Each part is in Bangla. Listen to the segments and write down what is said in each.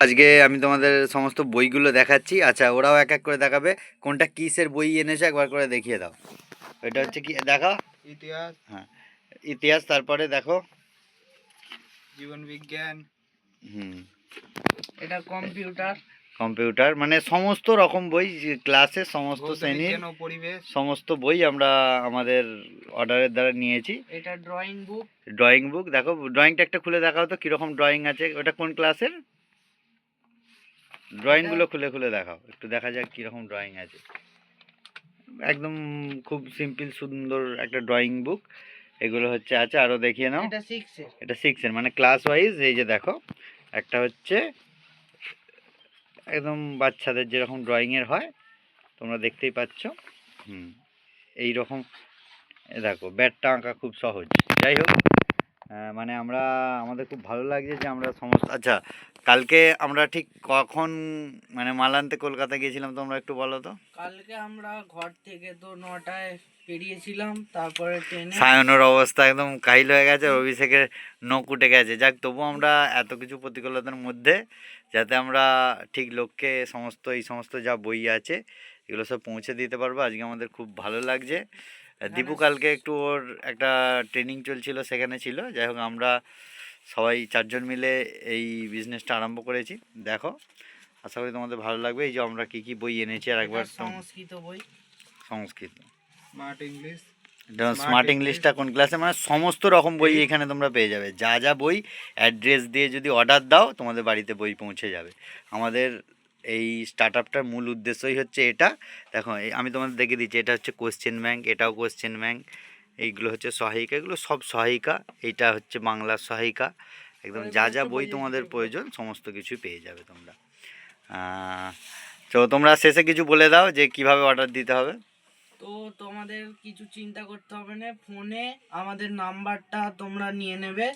আজকে আমি তোমাদের সমস্ত বইগুলো দেখাচ্ছি। আচ্ছা ওরাও এক এক করে দেখাবে। কোনটা কিসের বই এনেছে একবার করে দেখিয়ে দাও। এটা হচ্ছে কি দেখো ইতিহাস। হ্যাঁ ইতিহাস তারপরে দেখো। জীবন বিজ্ঞান। হুম। এটা কম্পিউটার। কম্পিউটার মানে সমস্ত রকম বই ক্লাসে সমস্ত শ্রেণির পরিবেশ। সমস্ত বই আমরা আমাদের অর্ডারের দ্বারা নিয়েছি। এটা ড্রয়িং বুক ড্রয়িং বুক দেখো ড্রয়িংটা একটা খুলে দেখাও তো কীরকম ড্রয়িং আছে। ওটা কোন ক্লাসের? ড্রয়িংগুলো খুলে খুলে দেখাও। একটু দেখা যাক কীরকম ড্রয়িং আছে। একদম খুব সিম্পল সুন্দর একটা ড্রয়িং বুক এগুলো হচ্ছে আছে আরও দেখিয়ে নাও। এটা সিক্সের এটা সিক্সের মানে ক্লাস ওয়াইজ এই যে দেখো একটা হচ্ছে একদম বাচ্চাদের যেরকম ড্রয়িংয়ের হয় তোমরা দেখতেই পাচ্ছ। হুম এই রকম দেখো ব্যাটটা আঁকা খুব সহজ। যাই হোক। মানে আমরা আমাদের খুব ভালো লাগছে যে আমরা সমস্ত আচ্ছা কালকে আমরা ঠিক কখন মানে মাল আনতে কলকাতা গিয়েছিলাম তোমরা একটু বলো তো? কালকে আমরা ঘর থেকে তো নটায় বেরিয়েছিলাম তারপরে ট্রেনে সায়নের অবস্থা একদম কাহিল হয়ে গেছে অভিষেকের নখ উঠে গেছে। যাক তবু আমরা এত কিছু প্রতিকূলতার মধ্যে যাতে আমরা ঠিক লোককে সমস্ত এই সমস্ত যা বই আছে এগুলো সব পৌঁছে দিতে পারব। আজকে আমাদের খুব ভালো লাগছে। দীপু কালকে একটু ওর একটা ট্রেনিং চলছিল সেখানে ছিল। যাই হোক আমরা সবাই চারজন মিলে এই বিজনেসটা আরম্ভ করেছি। দেখো আশা করি তোমাদের ভালো লাগবে। এই যে আমরা কি কি বই এনেছি আর একবার সংস্কৃত বই। সংস্কৃত। স্মার্ট ইংলিশ স্মার্ট ইংলিশটা কোন ক্লাসে মানে সমস্ত রকম বই এখানে তোমরা পেয়ে যাবে। যা যা বই অ্যাড্রেস দিয়ে যদি অর্ডার দাও তোমাদের বাড়িতে বই পৌঁছে যাবে। আমাদের এই স্টার্ট আপটার মূল উদ্দেশ্যই হচ্ছে এটা। দেখো এই আমি তোমাদের দেখে দিচ্ছি এটা হচ্ছে কোশ্চেন ব্যাংক এটাও কোশ্চেন ব্যাংক এইগুলো হচ্ছে সহায়িকা এগুলো সব সহায়িকা এইটা হচ্ছে বাংলার সহায়িকা। একদম যা যা বই তোমাদের প্রয়োজন সমস্ত কিছু পেয়ে যাবে তোমরা। তো তোমরা শেষে কিছু বলে দাও যে কীভাবে অর্ডার দিতে হবে। তো তোমাদের কিছু চিন্তা করতে হবে না ফোনে আমাদের নাম্বারটা তোমরা নিয়ে নেবে।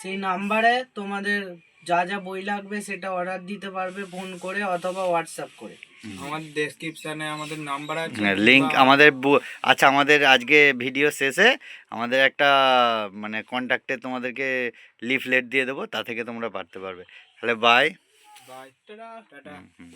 সেই নাম্বারে তোমাদের যা যা বই লাগবে সেটা অর্ডার দিতে পারবে ফোন করে অথবা হোয়াটসঅ্যাপ করে। আমাদের ডেসক্রিপশনে আমাদের নাম্বার আছে। লিঙ্ক হ্যাঁ, আমাদের বু- আচ্ছা আমাদের আজকে ভিডিও শেষে আমাদের একটা মানে কন্ট্যাক্টে তোমাদেরকে লিফলেট দিয়ে দেবো তা থেকে তোমরা পারতে পারবে। তাহলে বাই বাই টাটা টাটা হুম।